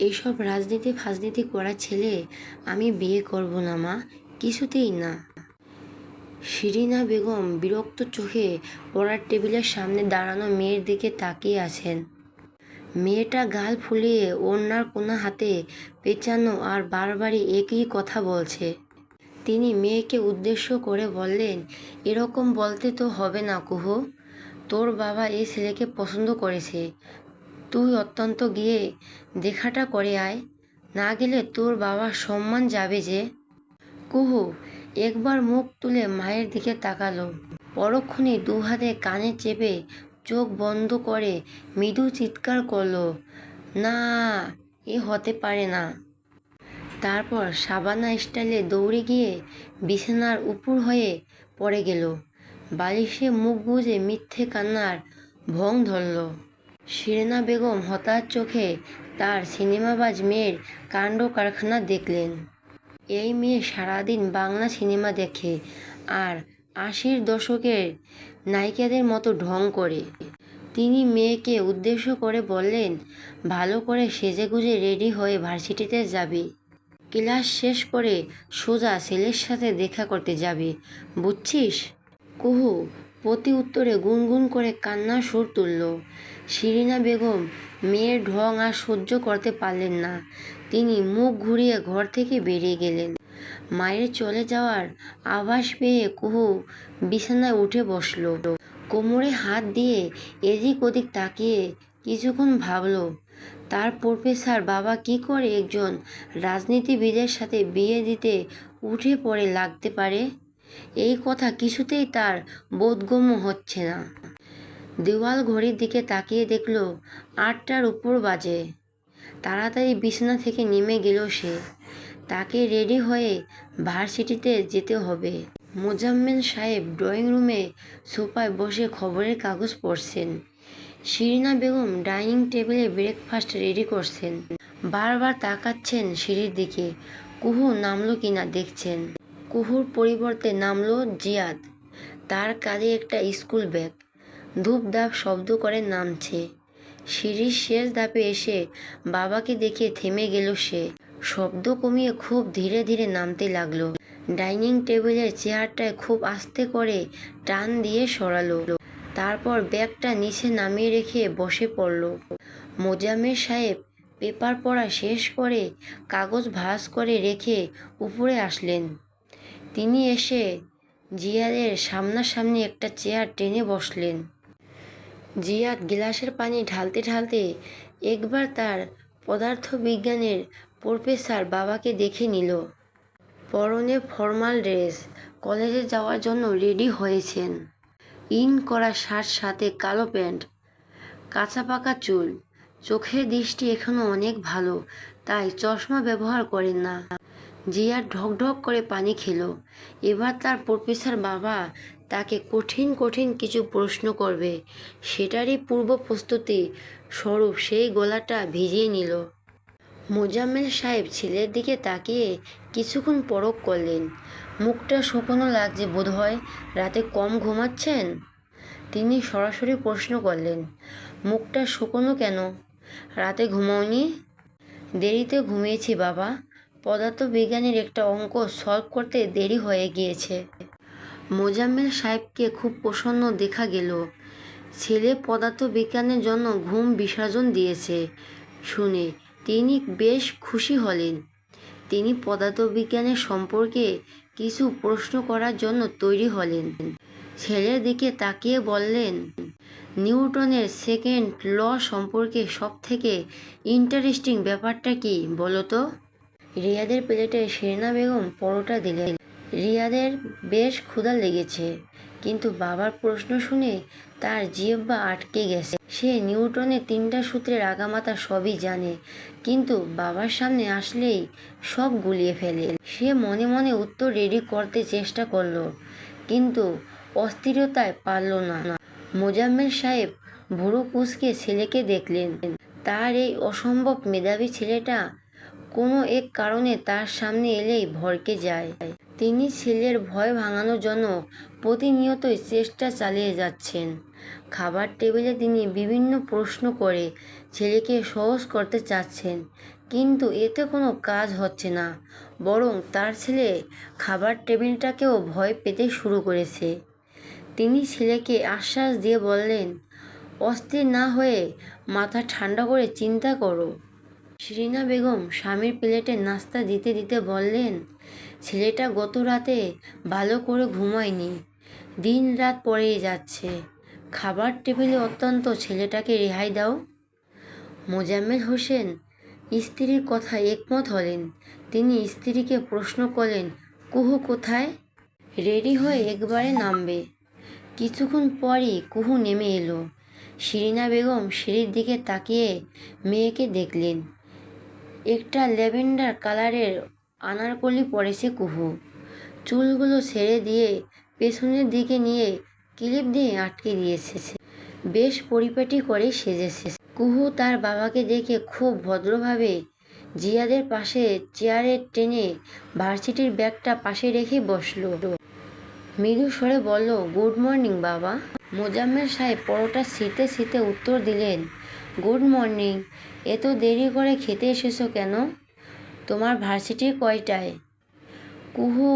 এইসব রাজনীতি ফাজনীতি করা ছেলে আমি বিয়ে করব না, মা। কিছুতেই না। শিরিনা বেগম বিরক্ত চোখে পড়ার টেবিলের সামনে দাঁড়ানো মেয়ের দিকে তাকিয়ে আছেন। মেয়েটা গাল ফুলিয়ে ওড়নার কোনা হাতে পেঁচানো আর বারবারই একই কথা বলছে। তিনি মেয়েকে উদ্দেশ্য করে বললেন, এরকম বলতে তো হবে না কুহু। তোর বাবা এই ছেলেকে পছন্দ করেছে। তুই অত্যন্ত গিয়ে দেখাটা করে আয়। না গেলে তোর বাবার সম্মান যাবে যে। কুহু একবার মুখ তুলে মায়ের দিকে তাকালো। পরক্ষণে দু হাতে কানে চেপে চোখ বন্ধ করে মৃদু চিৎকার করল, না, এ হতে পারে না। তারপর সাবানা স্টাইলে দৌড়ে গিয়ে বিছানার উপর হয়ে পড়ে গেল। বালিশে মুখ গুজে মিথ্যে কান্নার ভং ধরল। শিরেনা বেগম হতাশ চোখে তার সিনেমাবাজ মেয়ের কাণ্ড কারখানা দেখলেন। এই মেয়ে সারাদিন বাংলা সিনেমা দেখে আর আশির দশকের নায়িকাদের মতো ঢং করে। তিনি মেয়েকে উদ্দেশ্য করে বললেন, ভালো করে সেজেগুজে রেডি হয়ে ভার্সিটিতে যাবি। ক্লাস শেষ করে সোজা ছেলের সাথে দেখা করতে যাবি, বুঝছিস? কুহু প্রতি উত্তরে গুনগুন করে কান্নার সুর তুলল। শিরিনা বেগম মেয়ের ঢং আর সহ্য করতে পারলেন না। তিনি মুখ ঘুরিয়ে ঘর থেকে বেরিয়ে গেলেন। মায়ের চলে যাওয়ার আভাস পেয়ে কুহু বিছানায় উঠে বসল। কোমরে হাত দিয়ে এদিক ওদিক তাকিয়ে কিছুক্ষণ ভাবল, তার প্রফেসর বাবা কি করে একজন রাজনীতিবিদের সাথে বিয়ে দিতে উঠে পড়ে লাগতে পারে? এই কথা কিছুতেই তার বোধগম্য হচ্ছে না। দেওয়াল ঘড়ির দিকে তাকিয়ে দেখল, আটটার উপর বাজে। তাড়াতাড়ি বিছানা থেকে নেমে গেল সে। তাকে রেডি হয়ে ভার্সিটিতে যেতে হবে। মোজাম্মেল সাহেব ড্রয়িং রুমে সোফায় বসে খবরের কাগজ পড়ছেন। শিরিনা বেগম ডাইনিং টেবিলে ব্রেকফাস্ট রেডি করছেন। বারবার তাকাচ্ছেন সিঁড়ির দিকে। কুহু নামলো কিনা দেখছেন। কুহুর পরিবর্তে নামলো জিয়াদ। তার কাঁধে একটা স্কুল ব্যাগ। ধূপ ধাপ শব্দ করে নামছে। সিঁড়ির শেষ ধাপে এসে বাবাকে দেখে থেমে গেল সে। শব্দ কমিয়ে খুব ধীরে ধীরে নামতে লাগল। ডাইনিং টেবিলের চেয়ারটায় খুব আস্তে করে টান দিয়ে সরালো। তারপর ব্যাগটা নিচে নামিয়ে রেখে বসে পড়ল। মোজামের সাহেব পেপার পড়া শেষ করে কাগজ ভাঁজ করে রেখে উপরে আসলেন। তিনি এসে জিয়াদের সামনাসামনি একটা চেয়ার টেনে বসলেন। জিয়াদ গ্লাসের পানি ঢালতে ঢালতে একবার তার পদার্থবিজ্ঞানের প্রফেসর বাবাকে দেখে নিল। পরনে ফর্মাল ড্রেস, কলেজে যাওয়ার জন্য রেডি হয়েছেন। ইন করা শার্ট সাথে কালো প্যান্ট, কাঁচা পাকা চুল। চোখের দৃষ্টি এখনও অনেক ভালো, তাই চশমা ব্যবহার করেন না। জিয়া ঢক ঢক করে পানি খেলো। এবার তার প্রফেসর বাবা তাকে কঠিন কঠিন কিছু প্রশ্ন করবে। সেটারই পূর্ব প্রস্তুতি। স্বরূপ সেই গলাটা ভিজিয়ে নিল। মোজাম্মেল সাহেব ছেলের দিকে তাকিয়ে কিছুক্ষণ পরক করলেন। মুখটা শুকনো লাগছে বোধ হয় রাতে কম ঘুমাচ্ছেন? তিনি সরাসরি প্রশ্ন করলেন, মুখটা শুকনো কেন? রাতে ঘুমাওনি? দেরিতে ঘুমিয়েছি বাবা। পদার্থবিজ্ঞানের একটা অঙ্ক সলভ করতে দেরি হয়ে গিয়েছে। মোজাম্মেল সাহেবকে খুব প্রসন্ন দেখা গেল। ছেলে পদার্থবিজ্ঞানের জন্য ঘুম বিসর্জন দিয়েছে। শুনে তিনি বেশ খুশি হলেন। তিনি পদার্থবিজ্ঞানের সম্পর্কে কিছু প্রশ্ন করার জন্য তৈরি হলেন। ছেলের দিকে তাকিয়ে বললেন, নিউটনের সেকেন্ড ল সম্পর্কে সবথেকে ইন্টারেস্টিং ব্যাপারটা কি বলো তো? রিয়াদের প্লেটে শেরনা বেগম পরোটা দিলেন। রিয়াদের বেশ ক্ষুধা লেগেছে, কিন্তু বাবার প্রশ্ন শুনে তার জিহ্বা আটকে গেছে। সে নিউটনের তিনটা সূত্রের আগামাতা সবই জানে, কিন্তু বাবার সামনে আসলেই সব গুলিয়ে ফেলে। সে মনে মনে উত্তর রেডি করতে চেষ্টা করল, কিন্তু অস্থিরতায় পারল না। মোজাম্মেল সাহেব ভুরু কুচকে ছেলেকে দেখলেন। তার এই অসম্ভব মেধাবী ছেলেটা কোনো এক কারণে তার সামনে এলেই ভরকে যায়। তিনি ছেলের ভয় ভাঙানোর জন্য প্রতিনিয়তই চেষ্টা চালিয়ে যাচ্ছেন। খাবার টেবিলে তিনি বিভিন্ন প্রশ্ন করে ছেলেকে সহজ করতে চাচ্ছেন, কিন্তু এতে কোনো কাজ হচ্ছে না, বরং তার ছেলে খাবার টেবিলটাকেও ভয় পেতে শুরু করেছে। তিনি ছেলেকে আশ্বাস দিয়ে বললেন, অস্থির না হয়ে মাথা ঠান্ডা করে চিন্তা করো। শিরিনা বেগম স্বামীর প্লেটে নাস্তা দিতে দিতে বললেন, ছেলেটা গত রাতে ভালো করে ঘুমায়নি, দিন রাত পড়েই যাচ্ছে। খাবার টেবিলে অত্যন্ত ছেলেটাকে রেহাই দাও। মোজাম্মেল হোসেন স্ত্রীর কথা একমত হলেন। তিনি স্ত্রীকে প্রশ্ন করলেন, কুহু কোথায়? রেডি হয়ে একবারে নামবে। কিছুক্ষণ পরই কুহু নেমে এলো। শিরিনা বেগম সিঁড়ির দিকে তাকিয়ে মেয়েকে দেখলেন। একটা ল্যাভেন্ডার কালারের আনারকলি পরেছে কুহু। চুলগুলো ছেড়ে দিয়ে পেছনের দিকে নিয়ে ক্লিপ দিয়ে আটকে দিয়েছে বেশ পরিপাটি করে সেজেছে কুহু তার বাবাকে দেখে খুব ভদ্রভাবে জিয়াদের পাশে চেয়ারে টেনে ভার্সিটির ব্যাগটা পাশে রেখে বসল। মৃদু স্বরে বলল, গুড মর্নিং, বাবা। মোজাম্মেল সাহেব পরোটা শীতে শীতে উত্তর দিলেন, গুড মর্নিং। এত দেরি করে খেতে এসেছ কেন? তোমার ভার্সিটি কয়টায়? কুহু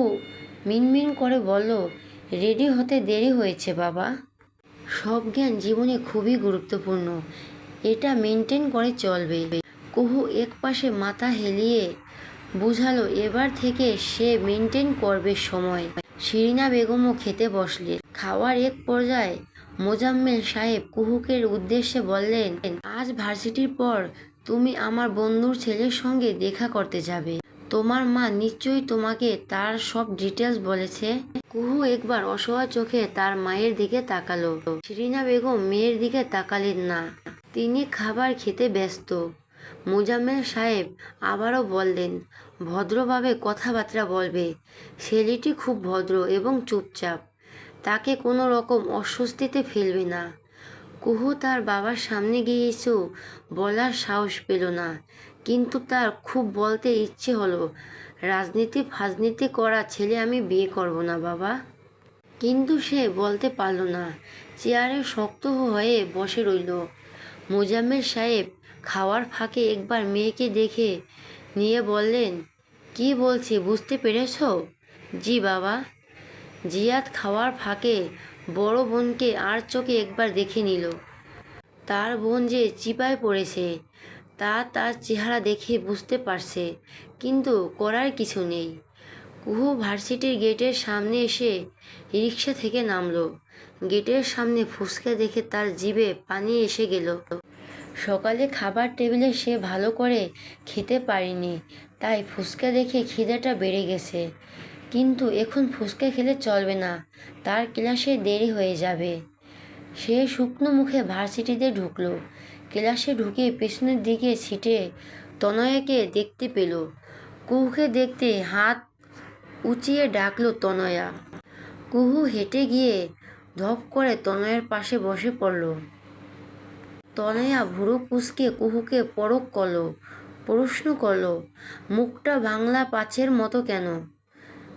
মিনমিন করে বলল, রেডি হতে দেরি হয়েছে, বাবা। সব জ্ঞান জীবনে খুবই গুরুত্বপূর্ণ। এটা মেনটেন করে চলবে। কুহু এক পাশে মাথা হেলিয়ে বুঝালো, এবার থেকে সে মেনটেন করবে সময়। শিরিনা বেগমও খেতে বসলেন খাওয়ার এক পর্যায়ে মোজাম্মেল সাহেব কুহুকের উদ্দেশ্যে বললেন, আজ ভার্সিটির পর তুমি আমার বন্ধুর ছেলের সঙ্গে দেখা করতে যাবে। তোমার মা নিশ্চয়ই তোমাকে তার সব ডিটেলস বলেছে। কুহু একবার অসহায় চোখে তার মায়ের দিকে তাকালো। শিরিনা বেগম মেয়ের দিকে তাকালেন না। তিনি খাবার খেতে ব্যস্ত। মোজাম্মেল সাহেব আবারও বললেন, ভদ্রভাবে কথাবার্তা বলবে। ছেলেটি খুব ভদ্র এবং চুপচাপ। তাকে কোনো রকম অস্বস্তিতে ফেলবে না। কুহু তার বাবার সামনে গিয়ে এসেও বলার সাহস পেল না। কিন্তু তার খুব বলতে ইচ্ছে হলো, রাজনীতি ফাজনীতি করা ছেলে আমি বিয়ে করব না, বাবা। কিন্তু সে বলতে পারল না। চেয়ারে শক্ত হয়ে বসে রইল। মোজাম্মেল সাহেব খাওয়ার ফাঁকে একবার মেয়েকে দেখে নিয়ে বললেন, কি বলছি, বুঝতে পেরেছ? জি, বাবা। জিয়াদ খাওয়ার ফাঁকে বড় বোনকে আর চোখে একবার দেখে নিল। তার বোন যে চিপায় পড়েছে, তা তার চেহারা দেখে বুঝতে পারছে, কিন্তু করার কিছু নেই। কুহু ভার্সিটির গেটের সামনে এসে রিক্সা থেকে নামলো। গেটের সামনে ফুসকা দেখে তার জিভে পানি এসে গেল। সকালে খাবার টেবিলে সে ভালো করে খেতে পারেনি, তাই ফুসকা দেখে খিদেটা বেড়ে গেছে। কিন্তু এখন ফুসকা খেলে চলবে না। তার ক্লাসে দেরি হয়ে যাবে। সে শুকনো মুখে ভার্সিটিতে ঢুকলো। ক্লাসে ঢুকে পেছনের দিকে সিটে তনয়াকে দেখতে পেল। কুহুকে দেখতে হাত উঁচিয়ে ডাকলো তনয়া। কুহু হেঁটে গিয়ে ধপ করে তনয়ের পাশে বসে পড়ল। তনয়া ভুরু কুচকে কুহুকে পরক করল, প্রশ্ন করল, মুখটা বাংলা পাঁচের মতো কেন?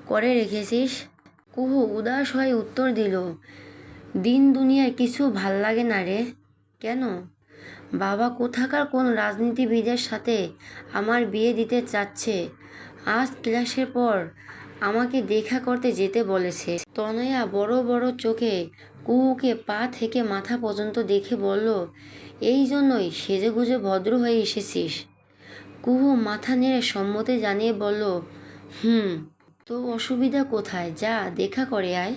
করে রেখেছিস? কুহু উদাস হয়ে উত্তর দিল, দিন দুনিয়ায় কিছু ভালো লাগে না রে। কেন? বাবা কোথাকার কোন রাজনীতিবিদের সাথে আমার বিয়ে দিতে চাচ্ছে? আজ ক্লাসের পর আমাকে দেখা করতে যেতে বলেছে। তনয়া বড় বড় চোখে কুহুকে পা থেকে মাথা পর্যন্ত দেখে বলল, এই জন্যই সেজেগুজে ভদ্র হয়ে এসেছিস। কুহু মাথা নেড়ে সম্মতি জানিয়ে বলল, হুম তো অসুবিধা কোথায়? যা, দেখা করে আয়।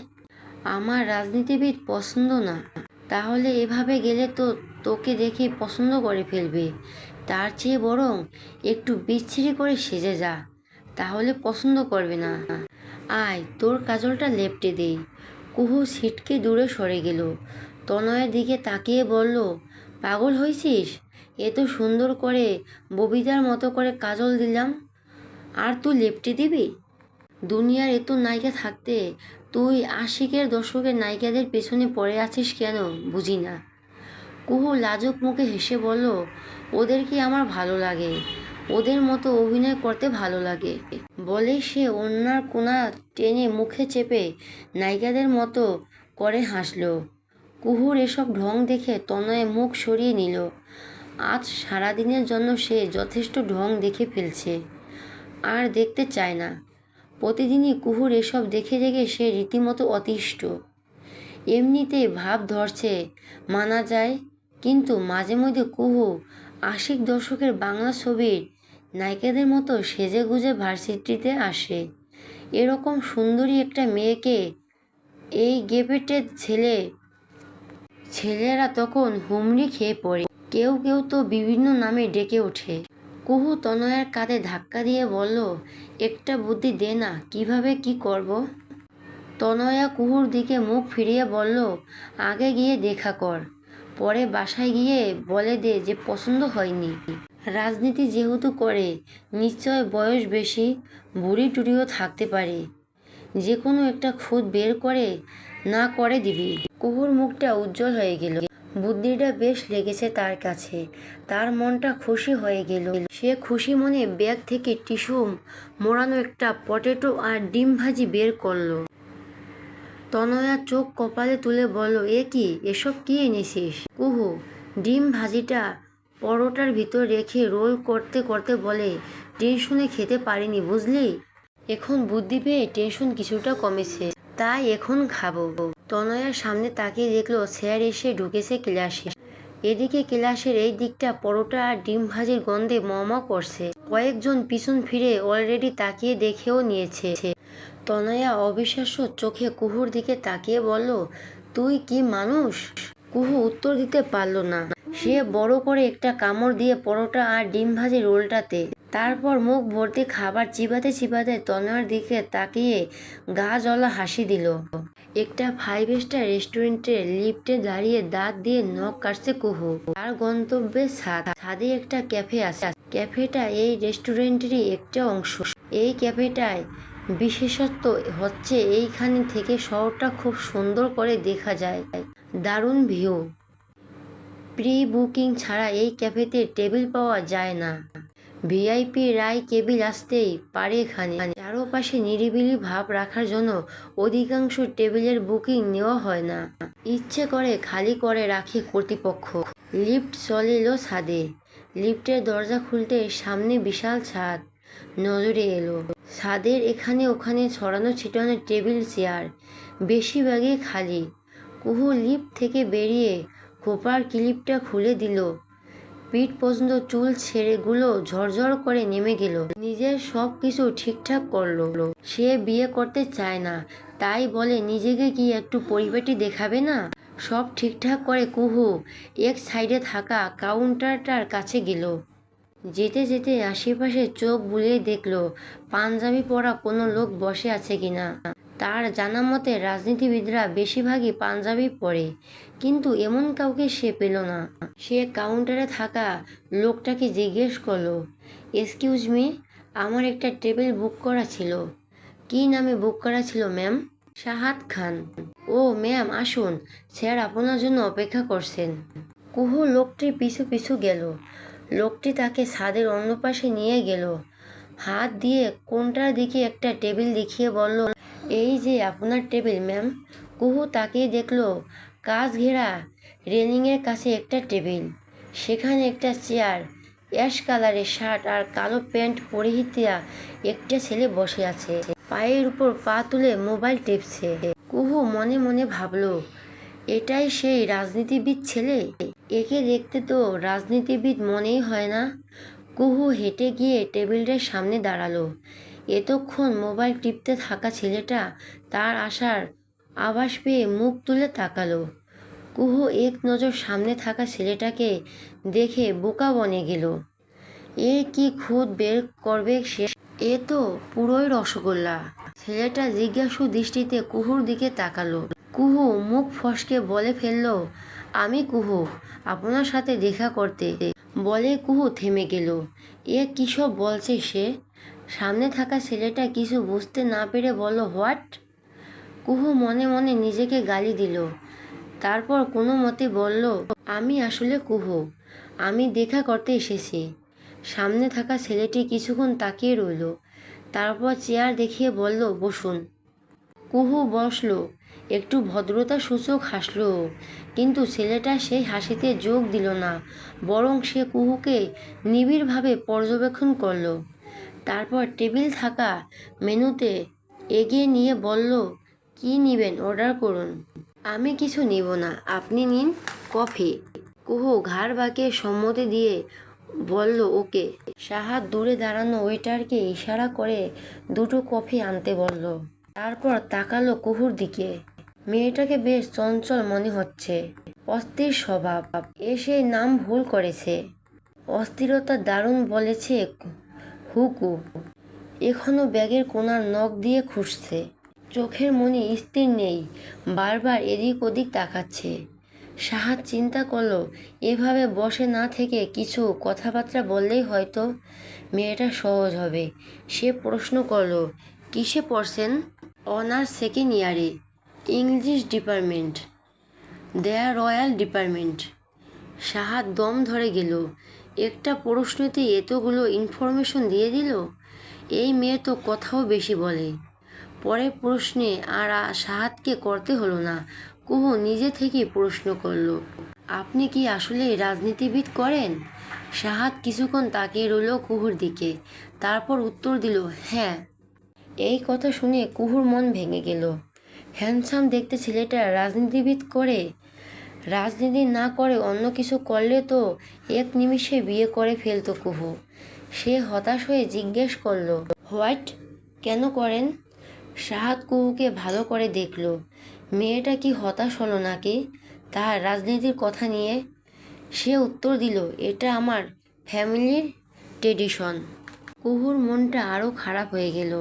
আমার রাজনীতিবিদ পছন্দ না। তাহলে এভাবে গেলে তো তোকে দেখে পছন্দ করে ফেলবে। তার চেয়ে বরং একটু বিচ্ছিরি করে সেজে যা। তাহলে পছন্দ করবে না। আয়, তোর কাজলটা লেপটে দেই কুহু ছিটকে দূরে সরে গেল। তনয়ের দিকে তাকিয়ে বলল, পাগল হয়েছিস? এত সুন্দর করে ববিতার মতো করে কাজল দিলাম। আর তুই লেপটে দিবি? দুনিয়ার এত নায়িকা থাকতে। তুই আশিকের দশকের নায়িকাদের পেছনে পড়ে আছিস কেন বুঝি না। কুহু লাজুক মুখে হেসে বলল ওদেরকে আমার ভালো লাগে? ওদের মতো অভিনয় করতে ভালো লাগে? বলে সে অন্যার কোনা টেনে মুখে চেপে নায়িকাদের মতো করে হাসল। কুহুর এসব ঢং দেখে তনয়ে মুখ সরিয়ে নিল। আজ সারাদিনের জন্য সে যথেষ্ট ঢং দেখে ফেলছে। আর দেখতে চায় না। প্রতিদিনই কুহুর এসব দেখে দেখে সে রীতিমতো অতিষ্ঠ। এমনিতেই ভাব ধরছে, মানা যায়, কিন্তু মাঝে মধ্যে কুহু আশিক দশকের বাংলা ছবির নায়িকাদের মতো সেজে গুজে ভার্সিটিতে আসে। এরকম সুন্দরী একটা মেয়েকে এই গেপেটের ছেলে, ছেলেরা তখন হুমড়ি খেয়ে পড়ে। কেউ কেউ তো বিভিন্ন নামে ডেকে ওঠে। কুহু তনয়ের কাঁধে ধাক্কা দিয়ে বলল একটা বুদ্ধি দে না, কীভাবে কি করব? তনয়া কুহুর দিকে মুখ ফিরিয়ে বলল, আগে গিয়ে দেখা কর। পরে বাসায় গিয়ে বলে দে যে পছন্দ হয়নি। রাজনীতি যেহেতু করে, নিশ্চয় বয়স বেশি, বুড়ি টুড়িও থাকতে পারে। যে কোনো একটা খুদ বের করে না করে দিবি। কুহুর মুখটা উজ্জ্বল হয়ে গেল। বুদ্ধিটা বেশ লেগেছে তার কাছে। তার মনটা খুশি হয়ে গেল। সে খুশি মনে ব্যাগ থেকে টিস্যু মোড়ানো একটা পটেটো আর ডিম ভাজি বের করল। তনয়া চোখ কপালে তুলে বলল, এ কি? এসব কি এনেছিস? কুহু, ডিম ভাজিটা পরোটার ভিতর রেখে রোল করতে করতে বলে, টেনশনে খেতে পারিনি, বুঝলি? এখন বুদ্ধি পেয়ে টেনশন কিছুটা কমেছে। তাই এখন খাব। তনয়ার সামনে তাকিয়ে দেখল স্যার এসে ঢুকেছে ক্লাসে। এদিকে ক্লাসের এই দিকটা পরোটা আর ডিম ভাজির গন্ধে মমা করছে। কয়েকজন পিছন ফিরে অলরেডি তাকিয়ে দেখেও নিয়েছে। তনয়া অবিশ্বাস্য চোখে কুহুর দিকে তাকিয়ে বলল, তুই কি মানুষ? কুহু উত্তর দিতে পারল না। সে বড় করে একটা কামড় দিয়ে পরোটা আর ডিম ভাজি রোলটাতে তারপর মুখ ভর্তি খাবার চিবাতে চিবাতে তনয়ার দিকে তাকিয়ে গা জলা হাসি দিল। একটা ফাইভ স্টার রেস্টুরেন্টে লিফটে দাঁড়িয়ে দাঁত দিয়ে নখ কাটছে কুহু। তার গন্তব্যে ছাদ। ছাদে একটা ক্যাফে আছে। ক্যাফেটা এই রেস্টুরেন্টেরই একটা অংশ। এই ক্যাফেটায় বিশেষত্ব হচ্ছে এইখানে থেকে শহরটা খুব সুন্দর করে দেখা যায়। দারুণ ভিউ। প্রি বুকিং ছাড়া এই ক্যাফেতে টেবিল পাওয়া যায় না। ভিআইপি রায় কেবিল আসতেই পারে এখানে চারপাশে নিরিবিলি ভাব রাখার জন্য অধিকাংশ টেবিলের বুকিং নেওয়া হয় না। ইচ্ছে করে খালি করে রাখে কর্তৃপক্ষ। লিফট চলে এলো ছাদে। লিফটের দরজা খুলতে সামনে বিশাল ছাদ। নজরে এলো। ছাদের এখানে ওখানে ছড়ানো ছিটানো টেবিল, চেয়ার। বেশিরভাগই খালি। কুহু লিফট থেকে বেরিয়ে খোপার ক্লিপটা খুলে দিল। পিঠ পর্যন্ত চুল ছেড়েগুলো ঝরঝর করে নেমে গেল। নিজের সব কিছু ঠিকঠাক করল। সে বিয়ে করতে চায় না। তাই বলে, নিজেকে কি একটু পরিপাটি দেখাবে না? সব ঠিকঠাক করে কুহু এক সাইডে থাকা কাউন্টারটার কাছে গেল। যেতে যেতে আশেপাশে চোখ বুলিয়ে দেখল, পাঞ্জাবি পরা কোনো লোক বসে আছে কিনা। তার জানা মতে রাজনীতিবিদরা বেশিরভাগই পাঞ্জাবি পরে, কিন্তু এমন কাউকে সে পেল না। সে কাউন্টারে থাকা লোকটাকে জিজ্ঞেস করল, এক্সকিউজ মি, আমার একটা টেবিল বুক করা ছিল। কী নামে বুক করা ছিল, ম্যাম? শাহাদ খান, ও, ম্যাম, আসুন। স্যার আপনার জন্য অপেক্ষা করছেন। কুহু লোকটি পিছু পিছু গেল। লোকটি তাকে ছাদের অন্য পাশে নিয়ে গেল। হাত দিয়ে কোনটার দিকে একটা টেবিল দেখিয়ে বলল এই যে আপনার টেবিল, ম্যাম। কুহু তাকিয়ে দেখল, কাজ ঘেরা রেলিংয়ের কাছে একটা টেবিল। সেখানে একটা চেয়ার, অ্যাশ কালারের শার্ট আর কালো প্যান্ট পরিহিতা একটা ছেলে বসে আছে। পায়ের উপর পা তুলে মোবাইল টেপছে। কুহু মনে মনে ভাবলো, এটাই সেই রাজনীতিবিদ ছেলে? একে দেখতে তো রাজনীতিবিদ মনেই হয় না। কুহু হেঁটে গিয়ে টেবিলটার সামনে দাঁড়াল। এতক্ষণ মোবাইল টিপতে থাকা ছেলেটা তার আসার আভাস পেয়ে মুখ তুলে তাকালো। কুহু এক নজর সামনে থাকা ছেলেটাকে দেখে বোকা বনে গেল। এ কি খুদ বের করবে সে? এ তো পুরোই রসগোল্লা। ছেলেটা জিজ্ঞাসু দৃষ্টিতে কুহুর দিকে তাকালো। কুহু মুখ ফসকে বলে ফেলল, আমি কুহু, আপনার সাথে দেখা করতে। বলে কুহু থেমে গেল। এ কী সব বলছে সে? সামনে থাকা ছেলেটা কিছু বুঝতে না পেরে বলল, হোয়াট? কুহু মনে মনে নিজেকে গালি দিল। তারপর কোনো মতে বলল, আমি আসলে কুহু। আমি দেখা করতে এসেছি। সামনে থাকা ছেলেটি কিছুক্ষণ তাকিয়ে রইল। তারপর চেয়ার দেখিয়ে বলল, বসুন। কুহু বসল। একটু ভদ্রতা সূচক হাসল, কিন্তু ছেলেটা সেই হাসিতে যোগ দিল না, বরং সে কুহুকে নিবিড়ভাবে পর্যবেক্ষণ করল। তারপর টেবিল থাকা মেনুতে এগিয়ে নিয়ে বলল, কি নিবেন অর্ডার করুন? আমি কিছু নিব না, আপনি নিন কফি। কুহু ঘাড় বাঁকিয়ে সম্মতি দিয়ে বলল, ওকে। সাহাদ দূরে দাঁড়ানো ওয়েটারকে ইশারা করে দুটো কফি আনতে বলল। তারপর তাকালো কুহুর দিকে। মেয়েটাকে বেশ চঞ্চল মনে হচ্ছে। অস্থির স্বভাব। এসে নাম ভুল করেছে। অস্থিরতা দারুণ বলেছে হুকু এখনও ব্যাগের কোনার নখ দিয়ে খুঁজছে। চোখের মনে স্থির নেই, বারবার এদিক ওদিক তাকাচ্ছে। সাহাদ চিন্তা করল, এভাবে বসে না থেকে কিছু কথাবার্তা বললেই হয়তো মেয়েটা সহজ হবে। সে প্রশ্ন করল, কিসে পড়ছেন? অনার্স সেকেন্ড ইয়ারে, English department there royal department. Sahad দম ধরে গেল একটা প্রশ্নতে এতগুলো ইনফরমেশন দিয়ে দিল? এই মেয়ে তো কথাও বেশি বলে। পরের প্রশ্নে আর সাহাদকে করতে হলো না। কুহু নিজে থেকেই প্রশ্ন করল, আপনি কি আসলে রাজনীতিবিদ করেন? সাহাদ কিছুক্ষণ তাকিয়ে রইল কুহুর দিকে। তারপর উত্তর দিল হ্যাঁ। এই কথা শুনে কুহুর মন ভেঙে গেল। হ্যান্ডসাম দেখতে ছেলেটা রাজনীতিবিদ করে? রাজনীতি না করে অন্য কিছু করলে তো এক নিমিষে বিয়ে করে ফেলতো কুহু। সে হতাশ হয়ে জিজ্ঞেস করল, হোয়াট? কেন করেন? সাহাদ কুহুকে ভালো করে দেখল। মেয়েটা কি হতাশ হলো নাকি? তার রাজনীতির কথা নিয়ে? সে উত্তর দিল, এটা আমার ফ্যামিলির ট্রেডিশন। কুহুর মনটা আরও খারাপ হয়ে গেল।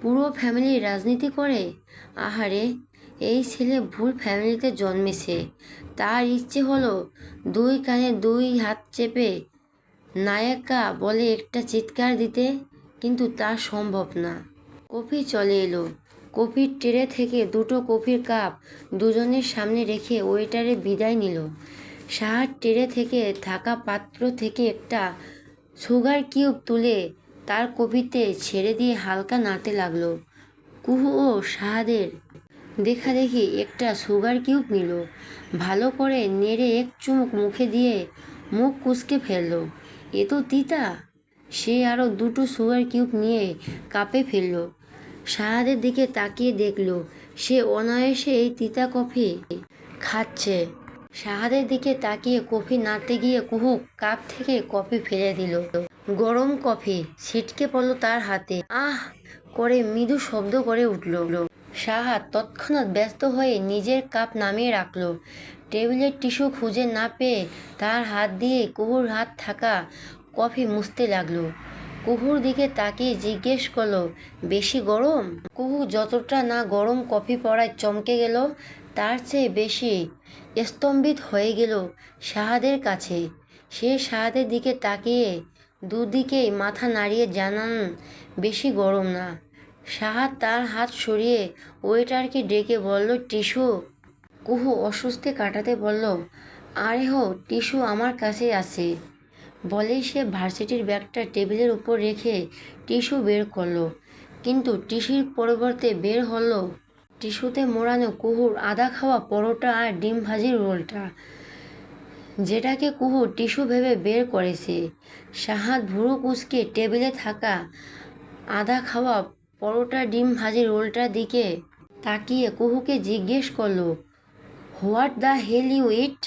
পুরো ফ্যামিলি রাজনীতি করে? আহারে, এই ছেলে ভুল ফ্যামিলিতে জন্মেছে। তার ইচ্ছে হলো দুই কানে দুই হাত চেপে নায়িকা বলে একটা চিৎকার দিতে, কিন্তু তা সম্ভব না। কফি চলে এলো। কফির ট্রে থেকে দুটো কফির কাপ দুজনের সামনে রেখে ওয়েটারে বিদায় নিল। সাহার ট্রে থেকে থাকা পাত্র থেকে একটা সুগার কিউব তুলে তার কপিতে ছেড়ে দিয়ে হালকা নাড়তে লাগল। কুহু ও সাহাদের দেখা দেখি একটা সুগার কিউব নিল। ভালো করে নেড়ে এক চুমুক মুখে দিয়ে মুখ কুচকে ফেলল। এ তো তিতা। সে আরও দুটো সুগার কিউব নিয়ে কাপে ফেলল। সাহাদের দিকে তাকিয়ে দেখল, সে অনায়াসে এই তিতা কফি খাচ্ছে। সাহাদের দিকে তাকিয়ে কফি নাড়তে গিয়ে কুহু কাপ থেকে কফি ফেলে দিল। গরম কফি ছিটকে পড়ল তার হাতে। আহ! করে মৃদু শব্দ করে উঠল। সাহাদ তৎক্ষণাৎ ব্যস্ত হয়ে নিজের কাপ নামিয়ে রাখল। টেবিলের টিস্যু খুঁজে না পেয়ে তার হাত দিয়ে কুহুর হাত থাকা কফি মুছতে লাগল। কুহুর দিকে তাকিয়ে জিজ্ঞেস করল, বেশি গরম? কুহু যতটা না গরম কফি পড়ায় চমকে গেল, তার চেয়ে বেশি স্তম্ভিত হয়ে গেল শাহাদের কাছে। সে শাহাদের দিকে তাকিয়ে দুদিকেই মাথা নাড়িয়ে জানান, বেশি গরম না। সাহাদ তার হাত সরিয়ে ওয়েটারকে ডেকে বলল টিস্যু কুহু অস্বস্তি কাটাতে বলল, আরে হো টিস্যু আমার কাছে আছে। বলেই সে ভার্সিটির ব্যাগটা টেবিলের উপর রেখে টিস্যু বের করল। কিন্তু টিস্যুর পরিবর্তে বের হলো টিস্যুতে মোড়ানো কুহুর আদা খাওয়া পরোটা আর ডিম ভাজির রোলটা, যেটাকে কুহু টিস্যু ভেবে বের করেছে। সাহাদ ভুরু কুচকে টেবিলে থাকা আদা খাওয়া পরোটা ডিম ভাজি রোলটার দিকে তাকিয়ে কুহুকে জিজ্ঞেস করল what the hell you eat?